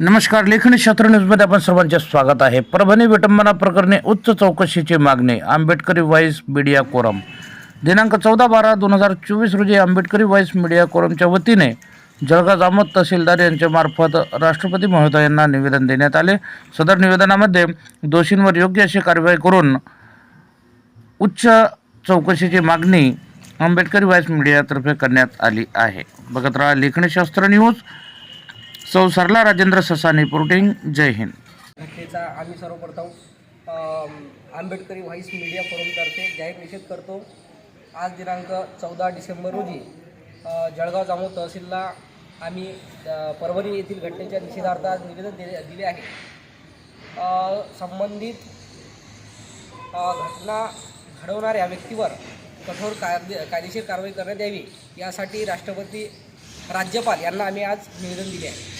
नमस्कार लेखनी क्षेत्र न्यूजमध्ये आपण सर्वांचे स्वागत आहे. परभणी विटंबना प्रकरणी उच्च चौकशीची मागणी आंबेडकरी व्हाईस मीडिया कोरम. दिनांक चौदा बारा दोन हजार चोवीस रोजी आंबेडकरी व्हाईस मीडिया कोरमच्या वतीने जळगाव जामोद तहसीलदार यांच्यामार्फत राष्ट्रपती महोदयांना निवेदन देण्यात आले. सदर निवेदनामध्ये दोषींवर योग्य अशी कारवाई करून उच्च चौकशीची मागणी आंबेडकरी व्हाईस मीडियातर्फे करण्यात आली आहे. बघत राहा लेखणी शास्त्र न्यूज. सौसरला राजेंद्र ससाने रिपोर्टिंग जय हिंद. घटनेचा आम्ही सर्वप्रथम आंबेडकरी व्हाईस मीडिया फोरमतर्फे जाहीर निषेध करतो. आज दिनांक चौदा डिसेंबर रोजी जळगाव जामोद तहसीलला आम्ही परभणी येथील घटनेच्या निषेधार्थ आज निवेदन दिले दिले आहे. संबंधित घटना घडवणाऱ्या व्यक्तीवर कठोर कायदे कायदेशीर कारवाई करण्यात यावी यासाठी राष्ट्रपती राज्यपाल यांना आम्ही आज निवेदन दिले आहे.